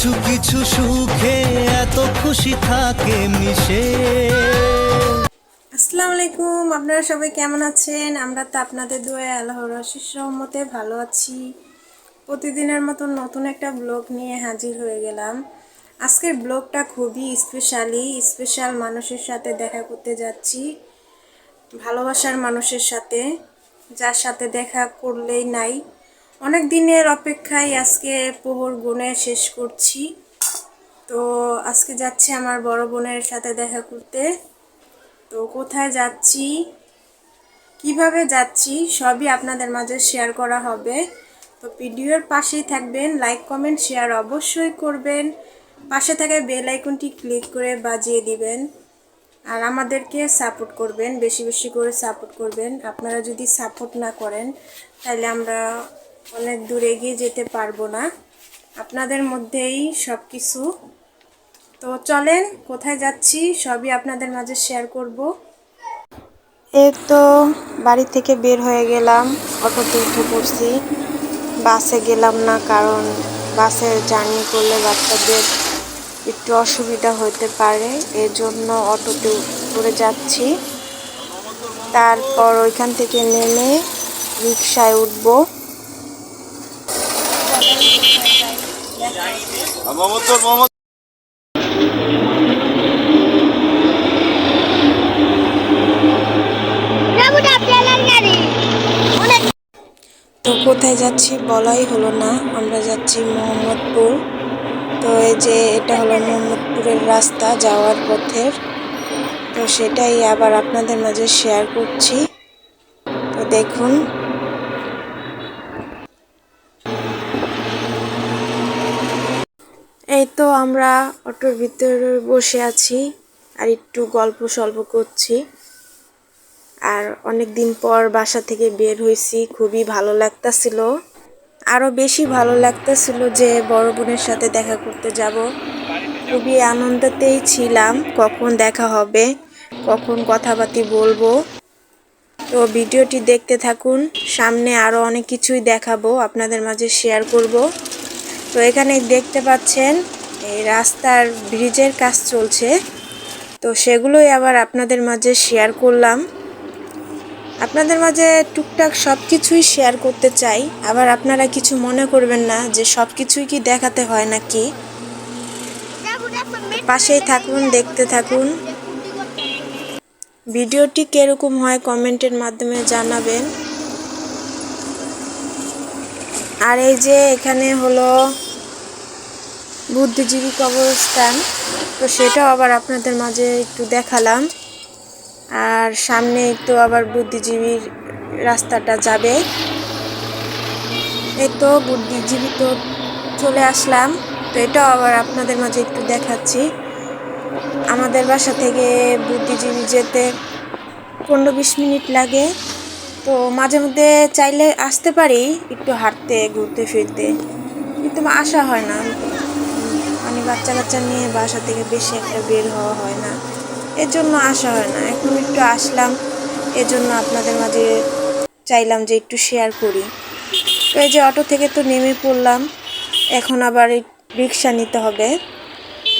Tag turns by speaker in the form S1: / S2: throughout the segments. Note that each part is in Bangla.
S1: কিছু কিছু সুখে এত খুশি থাকে মিশে।
S2: আসসালামু আলাইকুম, আপনারা সবাই কেমন আছেন? আমরা তো আপনাদের দোয়া আল্লাহর আশিস রহমতে ভালো আছি। প্রতিদিনের মতন নতুন একটা ব্লগ নিয়ে হাজির হয়ে গেলাম। আজকের ব্লগটা খুবই স্পেশালি, স্পেশাল মানুষের সাথে দেখা করতে যাচ্ছি, ভালোবাসার মানুষের সাথে, যার সাথে দেখা করলেই নাই। অনেক দিনের অপেক্ষায় আজকে প্রহর গুনে শেষ করছি। তো আজকে যাচ্ছি আমার বড় বোনের সাথে দেখা করতে। তো কোথায় যাচ্ছি, কীভাবে যাচ্ছি, সবই আপনাদের মাঝে শেয়ার করা হবে। তো ভিডিওর পাশেই থাকবেন লাইক কমেন্ট শেয়ার অবশ্যই করবেন। পাশে থাকা বেল আইকনটি ক্লিক করে বাজিয়ে দিবেন। আর আমাদেরকে সাপোর্ট করবেন, বেশি বেশি করে সাপোর্ট করবেন। আপনারা যদি সাপোর্ট না করেন, তাহলে আমরা অনেক দূর এগিয়ে যেতে পারব না। আপনাদের মধ্যেই সব কিছু তো চলেন, কোথায় যাচ্ছি সবই আপনাদের মাঝে শেয়ার করব। এই তো বাড়ি থেকে বের হয়ে গেলাম, অটোতে উঠে পড়ছি। বাসে গেলাম না কারণ বাসে জার্নি করলে বাচ্চাদের একটু অসুবিধা হতে পারে এর জন্য অটোতে করে যাচ্ছি। তারপর ওইখান থেকে নেমে রিক্সায় উঠবো। তো কোথায় যাচ্ছি বলাই হলো না, আমরা যাচ্ছি মোহাম্মদপুর। তো এই যে এটা হলো মোহাম্মদপুরের রাস্তা যাওয়ার পথের। তো সেটাই আবার আপনাদের মাঝে শেয়ার করছি। তো দেখুন এই তো আমরা অটোর ভিতরে বসে আছি আর একটু গল্প সল্প করছি। আর অনেক দিন পর বাসা থেকে বের হয়েছি, খুবই ভালো লাগতাছিল। আরও বেশি ভালো লাগতেছিল যে বড় বোনের সাথে দেখা করতে যাব। খুবই আনন্দতেই ছিলাম, কখন দেখা হবে, কখন কথাবার্তি বলব। তো ভিডিওটি দেখতে থাকুন, সামনে আরও অনেক কিছুই দেখাবো, আপনাদের মাঝে শেয়ার করব। তো এখানে দেখতে পাচ্ছেন এই রাস্তার ব্রিজের কাজ চলছে। তো সেগুলোই আবার আপনাদের মাঝে শেয়ার করলাম। আপনাদের মাঝে টুকটাক সব কিছুই শেয়ার করতে চাই। আবার আপনারা কিছু মনে করবেন না যে সব কিছুই কি দেখাতে হয় নাকি। পাশেই থাকুন, দেখতে থাকুন। ভিডিওটি কীরকম হয় কমেন্টের মাধ্যমে জানাবেন। আর এই যে এখানে হলো বুদ্ধিজীবী কবরস্থান। তো সেটাও আবার আপনাদের মাঝে একটু দেখালাম। আর সামনে একটু আবার বুদ্ধিজীবীর রাস্তাটা যাবে। এই তো বুদ্ধিজীবী তো চলে আসলাম। তো এটাও আবার আপনাদের মাঝে একটু দেখাচ্ছি। আমাদের বাসা থেকে বুদ্ধিজীবী যেতে পনেরো বিশ মিনিট লাগে। তো মাঝে মধ্যে চাইলে আসতে পারি, একটু হাঁটতে, ঘুরতে, ফিরতে। কিন্তু আসা হয় না। বাচ্চা কাচ্চা নিয়ে বাসা থেকে বেশি একটা বের হওয়া হয় না। এর জন্য আসা হয় না। এখন একটু আসলাম। এর জন্য আপনাদের মাঝে চাইলাম যে একটু শেয়ার করি। তো এই যে অটো থেকে তো নেমে পড়লাম। এখন আবার রিক্সা নিতে হবে।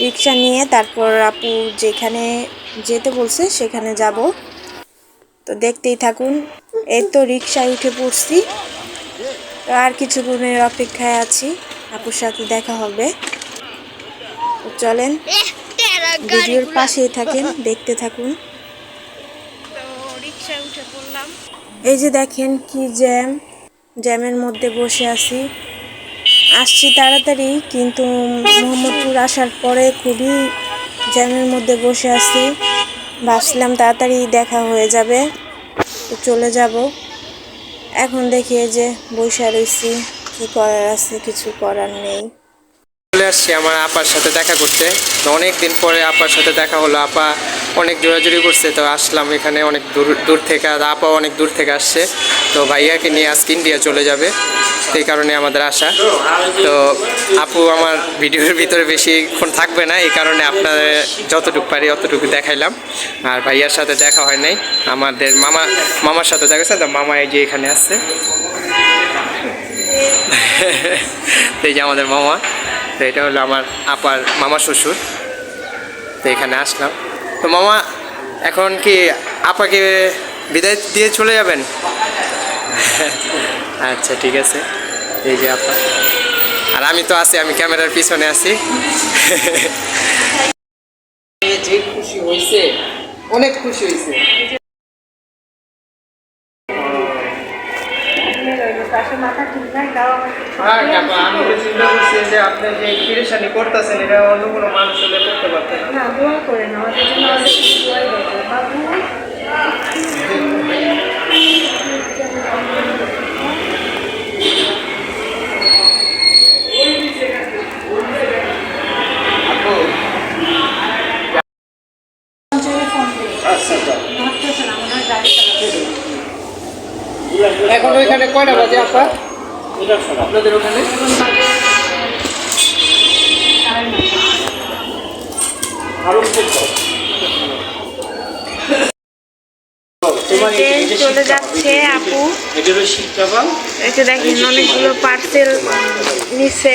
S2: রিক্সা নিয়ে তারপর আপু যেখানে যেতে বলছে সেখানে যাব। তো দেখতেই থাকুন। এই তো রিক্সায় উঠে পড়ছি। আর কিছুক্ষণের অপেক্ষায় আছি। আপুর সাথে দেখা হবে। চলেন ভিডিওর পাশেই থাকেন দেখতে থাকুন। এই যে দেখেন কি জ্যাম জ্যামের মধ্যে বসে আছি। আসছি তাড়াতাড়ি কিন্তু মোহাম্মদপুর আসার পরে খুবই জ্যামের মধ্যে বসে আছি। ভাবছিলাম তাড়াতাড়ি দেখা হয়ে যাবে। তো চলে যাব। এখন দেখি যে বসে রয়েছি কি করার আছে কিছু করার নেই।
S3: চলে আসছি আমার আপার সাথে দেখা করতে। তো অনেক দিন পরে আপার সাথে দেখা হলো। আপা অনেক জোরাজুরি করছে, তো আসলাম এখানে অনেক দূর দূর থেকে, আর আপা অনেক দূর থেকে আসছে। তো ভাইয়াকে নিয়ে আজকে ইন্ডিয়া চলে যাবে, সেই কারণে আমাদের আসা তো আপু আমার ভিডিওর ভিতরে বেশিক্ষণ থাকবে না, এই কারণে আপনাদের যতটুকু পারি অতটুকু দেখাইলাম। আর ভাইয়ার সাথে দেখা হয় নাই। আমাদের মামা, মামার সাথে দেখা তো মামা এই যে এখানে আসছে এই যে আমাদের মামা। তো এটা হলো আমার আপার মামা শ্বশুর। তো এখানে আসলাম। তো মামা এখন কি আপাকে বিদায় দিয়ে চলে যাবেন? আচ্ছা ঠিক আছে। এই যে আপা। আর আমি তো আছি আমি ক্যামেরার পিছনে আছি। যে খুশি হয়েছে অনেক খুশি হয়েছে
S2: পাশে মাথা ঠিক নাই তাও আমার
S3: আর আপা আমি চিন্তা করছি যে আপনি যে পেরেশানি করতেছেন এটা অন্য কোনো মানুষ হলে করতে পারতেন না।
S2: না দোয়া করে না আমাদের জন্য অনেক দোয়াই দেখো বাবু
S3: আপু।
S2: ধরতেছে না মনে হয় গাড়ি চালাচ্ছে
S3: এখন ওইখানে কয়টা বাজে আপা আপনাদের ওখানে?
S2: চলে যাচ্ছে আপু। যে দেখেন, অনেকগুলো পার্সেল নিছে।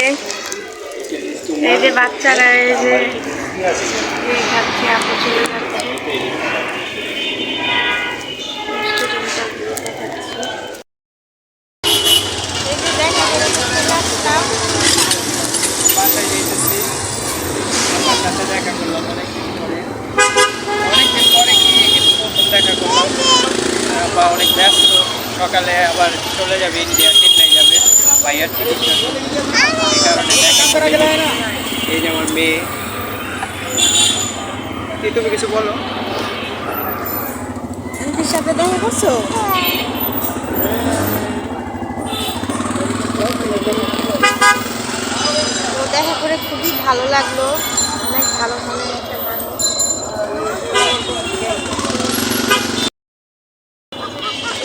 S2: এই যে বাচ্চারা, এই যে আপু চলে যাচ্ছে স্টুডেন্টটা দেখাচ্ছি এই যে দেখা করে চলে আসলাম
S3: বাসায় যেতেছি আমার সাথে দেখা করলাম অনেকদিন পরে অনেকদিন পরে কি কিন্তু প্রথম দেখা করলাম আহ, বা অনেক ব্যস্ত সকালে আবার চলে যাবে ইন্ডিয়া চেন্নাই যাবে ভাইয়ার চিকিৎসা এই কারণে দেখা করা গেল এই যে আমার মেয়ে। কি তুমি কিছু বলো।
S2: আন্টির সাথে দেখা করছ? দেখা করে খুবই ভালো লাগল। অনেক ভালো মনের একটা মানুষ।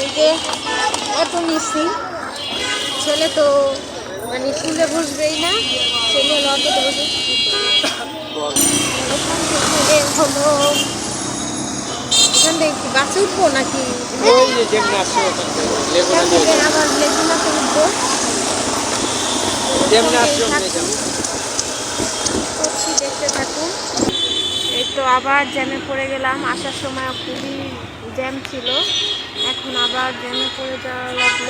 S2: এই যে অটো নিচ্ছি ছেলে তো মানে স্কুলে বসবেই না ছেলে হলো অটোতে বসে এখান থেকে হলো এখান থেকে কি বাসে উঠবো নাকি? আবার লেগুনাতে উঠবো। করছি দেখতে থাকুন এই তো আবার জ্যামে পড়ে গেলাম। আসার সময় খুবই জ্যাম ছিল। এখন আবার জ্যামে পড়ে যাওয়া লাগল।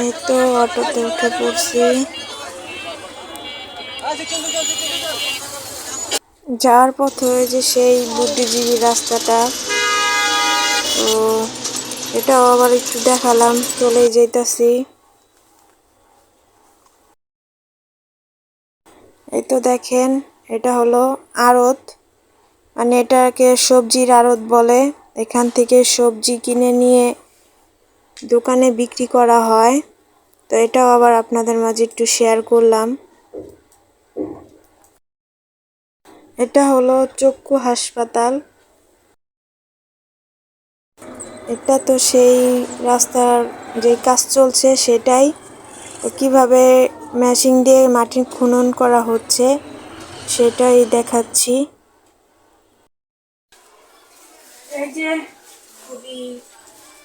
S2: এই তো অটোতে উঠে পড়ছি। যাওয়ার পথে যে সেই বুদ্ধিজীবী রাস্তাটা। তো এটাও আবার একটু দেখালাম, চলেই যাইতাছি। এই তো দেখেন, এটা হলো আড়ত। মানে এটাকে সবজির আড়ত বলে। এখান থেকে সবজি কিনে নিয়ে দোকানে বিক্রি করা হয়। তো এটাও আবার আপনাদের মাঝে একটু শেয়ার করলাম। এটা হলো চক্ষু হাসপাতাল। এটা তো সেই রাস্তার যে কাজ চলছে সেটাই। কীভাবে মেশিন দিয়ে মাটি খনন করা হচ্ছে সেটাই দেখাচ্ছি। এই যে খুবই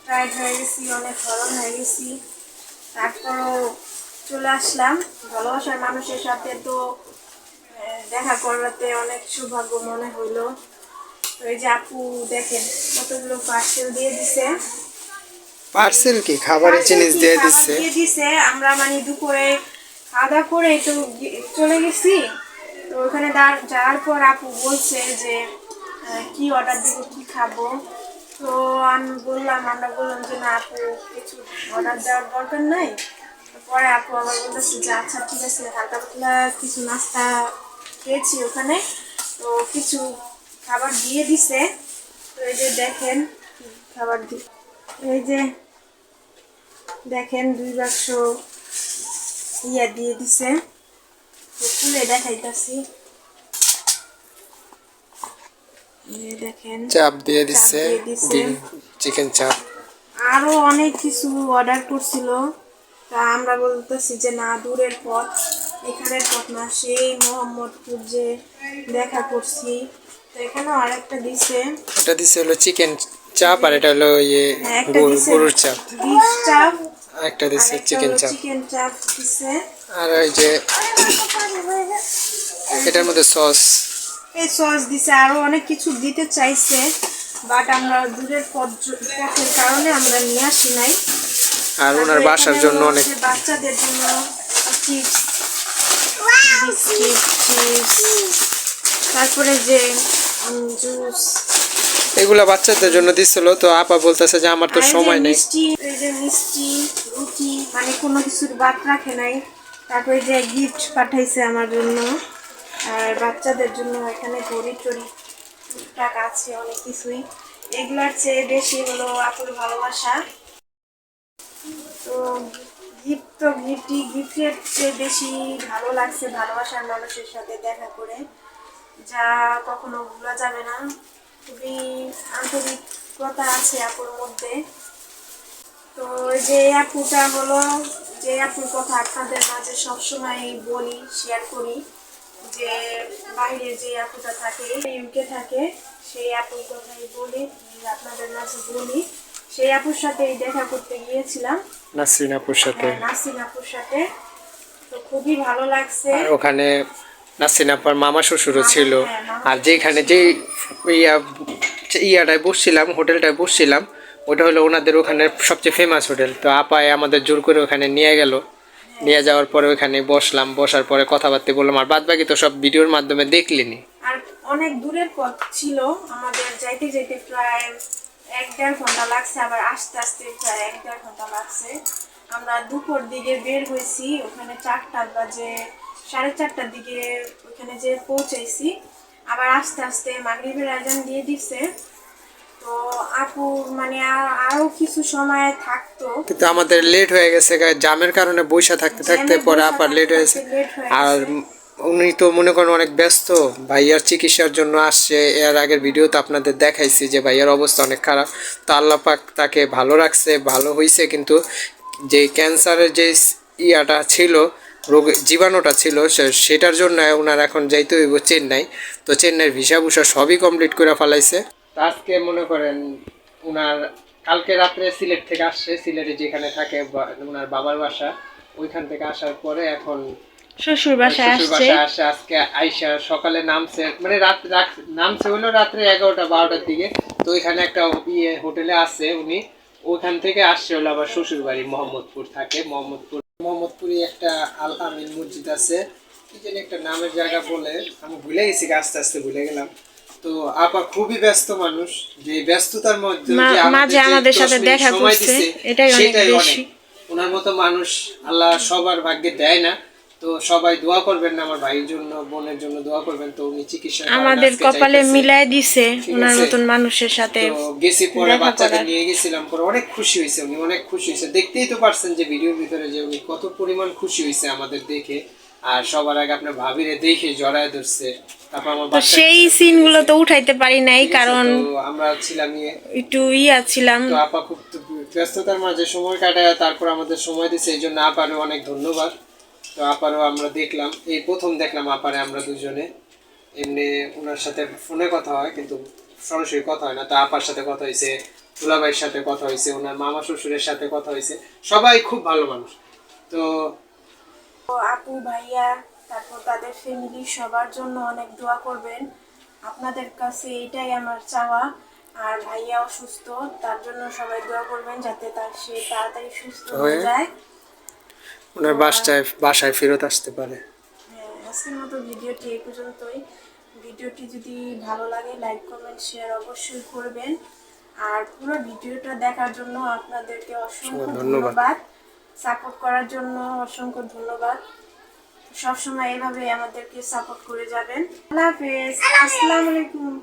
S2: টায়ার্ড হয়ে গেছি অনেক হরণ হয়ে গেছি। তারপরও চলে আসলাম। ভালোবাসার মানুষের সাথে তো দেখা করাতে অনেক সৌভাগ্য মনে হইল। তো এই যে আপু দেখেন কতগুলো পার্সেল দিয়ে দিছে।
S3: পার্সেল কি? খাবারের জিনিস দিয়ে দিচ্ছে
S2: দিয়ে দিছে। আমরা মানে দুপুরে খাওয়া দাওয়া করে তো চলে গেছি। তো ওখানে যাওয়ার পর আপু বলছে যে কি অর্ডার দেবো, কি খাব? তো আমি বললাম, আমরা বললাম যে, না আপু, কিছু অর্ডার দেওয়ার দরকার নাই। পরে আপু আবার বলতেছে যে আচ্ছা ঠিক আছে, হালকা পাতলা কিছু নাস্তা খেয়েছি ওখানে। তো কিছু খাবার দিয়ে দিছে। তো এই যে দেখেন খাবার দি, এই যে দেখেন, দুই বাক্স ইয়া দিয়ে দিছে। তো খুলে দেখাইতাছি এই দেখেন
S3: চাপ দিয়ে দিচ্ছে
S2: দিছে।
S3: চিকেন চাপ।
S2: আরও অনেক কিছু অর্ডার করছিল। তা আমরা বলতেছি যে না দূরের পথ এখানের পথ না। সেই মোহাম্মদপুর যে দেখা করছি। তো এখানেও আরেকটা দিছে।
S3: এটা হলো চিকেন চাপ আর এটা হলো ইয়ে
S2: হ্যাঁ,
S3: গরুর চাপ।
S2: বিফ চাপ
S3: একটা চিকেন চাপ।
S2: চিকেন চাপ দিছে।
S3: আর ওই যে এটার মধ্যে সস।
S2: এই সস দিছে আরও অনেক কিছু দিতে চাইছে বাট আমরা দূরের পথ পথের কারণে আমরা নিয়ে আসি নাই।
S3: আর ওনার বাসার জন্য অনেক
S2: বাচ্চাদের জন্য চিপস বিস্কিট চিপস তারপরে যে জুস
S3: এগুলা বাচ্চাদের জন্য দিছিল তো আপা বলতেছে যে আমার তো সময় নেই।
S2: মিষ্টি এই যে মিষ্টি রুটি মানে কোনো কিছুর বাদ রাখে নাই। তারপরে যে গিফট পাঠাইছে আমার জন্য। আর বাচ্চাদের জন্য এখানে ঘড়ি টড়ি টুকটাক আছে, অনেক কিছুই। এগুলার চেয়ে বেশি হলো আপুর ভালোবাসা। তো গিফট তো গিফটই গিফটের চেয়ে বেশি ভালো লাগছে ভালোবাসার মানুষের সাথে দেখা করে। যা কখনো ভোলা যাবে না। খুবই আন্তরিকতা আছে আপুর মধ্যে। তো যে আপুটা হলো, যে আপুর কথা আপনাদের মাঝে সবসময় বলি শেয়ার করি। যে বাইরে যে আপুটা থাকে ইউকে থাকে সেই আপুর কথাই বলি আপনাদের মাঝে বলি। সেই আপুর সাথেই দেখা করতে গিয়েছিলাম।
S3: নাসরিন আপুর সাথে।
S2: হ্যাঁ, আপুর সাথে। তো খুবই ভালো লাগছে।
S3: ওখানে নাসরিন আপার মামা শ্বশুরও ছিল।
S2: হ্যাঁ,
S3: আর যেখানে যে ইয়া ইয়াটায় বসছিলাম হোটেলটায় বসছিলাম ওটা হলো ওনাদের ওখানে সবচেয়ে ফেমাস হোটেল। তো আপায় আমাদের জোর করে ওখানে নিয়ে গেল। নিয়ে যাওয়ার পরে ওখানে বসলাম, বসার পরে কথাবার্তা বললাম। আর বাদ বাকি তো সব ভিডিওর মাধ্যমে দেখলিনি
S2: আর অনেক দূরের পথ ছিল, আমাদের যাইতে যাইতে প্রায় এক দেড় ঘণ্টা লাগছে, আবার আস্তে আস্তে প্রায় এক দেড় ঘণ্টা লাগছে। আমরা দুপুর দিকে বের হয়েছি, ওখানে চারটা বাজে, সাড়ে চারটার দিকে ওখানে যে পৌঁছাইছি। আবার আস্তে আস্তে মাগরিবের আজান দিয়ে দিচ্ছে তো আপু মানে আর- আরও কিছু সময় থাকতো।
S3: কিন্তু আমাদের লেট হয়ে গেছে জামের কারণে বৈশা থাকতে থাকতে পরে
S2: থাকতে
S3: লেট হয়েছে আর উনি তো মনে করেন অনেক ব্যস্ত ভাইয়ার চিকিৎসার জন্য আসছে এর আগের ভিডিও তো আপনাদের দেখাইছি যে ভাইয়ার অবস্থা অনেক খারাপ। তো আল্লাহ পাক তাকে ভালো রাখছে ভালো হয়েছে কিন্তু যে ক্যান্সারের যে ইয়াটা ছিল রোগ জীবাণুটা ছিল সেটার জন্য ওনার এখন যাইতে হইব চেন্নাই। তো চেন্নাইয়ের ভিসা ভুসা সবই কমপ্লিট করে ফেলাইছে। আজকে মনে করেন ওনার কালকে রাত্রে সিলেট থেকে আসছে সিলেটে যেখানে থাকে ওনার বাবার বাসা ওইখান থেকে আসার পরে এখন
S2: শ্বশুর বাসায় আসছে।
S3: আজকে আইসা সকালে নামছে মানে রাত নামছে হলো রাত্রে এগারোটা বারোটার দিকে। তো ওইখানে একটা ইয়ে হোটেলে আছে উনি। ওইখান থেকে আসছে হলো আবার শ্বশুর বাড়ি মোহাম্মদপুর থাকে। মোহাম্মদপুর মোহাম্মদপুরে একটা আল আমিন মসজিদ আছে। কি জানি একটা নামের জায়গা বলে আমি ভুলে গেছি আস্তে আস্তে ভুলে গেলাম। তো আপা খুবই ব্যস্ত মানুষ যে ব্যস্ততার মধ্যে আমাদের
S2: মাঝে আমাদের সাথে দেখা করছে, এটাই অনেক বেশি।
S3: ওনার মতো মানুষ আল্লাহ সবার ভাগ্যে দেয় না তো সবাই দোয়া করবেন আমার ভাইয়ের জন্য বোনের জন্য দোয়া করবেন তো উনি চিকিৎসা
S2: আমাদের কপালে। মিলাই দিছে ওনার মতন মানুষের সাথে
S3: গেছি পরে বাচ্চাকে নিয়ে গেছিলাম পরে অনেক খুশি হয়েছে উনি অনেক খুশি হয়েছে। দেখতেই তো পারছেন যে ভিডিওর ভিতরে যে উনি কত পরিমাণ খুশি হয়েছে আমাদের দেখে। আর সবার আগে আপনার ভাবিরে দেখে জড়ায় ধরছে। তারপর আমার
S2: সেই সিনগুলো তো উঠাইতে পারি নাই কারণ
S3: আমরা ছিলাম ইয়ে।
S2: একটু ইয়া ছিলাম।
S3: তো আপা খুব ব্যস্ততার মাঝে সময় কাটায় তারপর আমাদের সময় দিচ্ছে এই জন্য আপারও অনেক ধন্যবাদ। তো আপারও আমরা দেখলাম এই প্রথম দেখলাম আপারে আমরা দুজনে। এমনি ওনার সাথে ফোনে কথা হয় কিন্তু সরাসরি কথা হয় না। তো আপার সাথে কথা হয়েছে দুলাভাইয়ের সাথে কথা হয়েছে ওনার মামা শ্বশুরের সাথে কথা হয়েছে সবাই খুব ভালো মানুষ। তো
S2: তো আপু ভাইয়া তারপর তাদের ফ্যামিলি সবার জন্য অনেক দোয়া করবেন। আপনাদের কাছে এটাই আমার চাওয়া। আর ভাইয়া অসুস্থ তার জন্য সবাই দোয়া করবেন যাতে তার সে তাড়াতাড়ি সুস্থ হয়ে যায়।
S3: ওনার বাসায় বাসায় ফেরত আসতে পারে।
S2: হ্যাঁ আজকের মতো ভিডিওটি এই পর্যন্তই। ভিডিওটি যদি ভালো লাগে লাইক কমেন্ট শেয়ার অবশ্যই করবেন। আর পুরো ভিডিওটা দেখার জন্য আপনাদেরকে অসংখ্য। ধন্যবাদ। সাপোর্ট করার জন্য অসংখ্য ধন্যবাদ। সবসময় এভাবে আমাদেরকে সাপোর্ট করে যাবেন। আল্লাহ হাফেজ। আসসালামু আলাইকুম।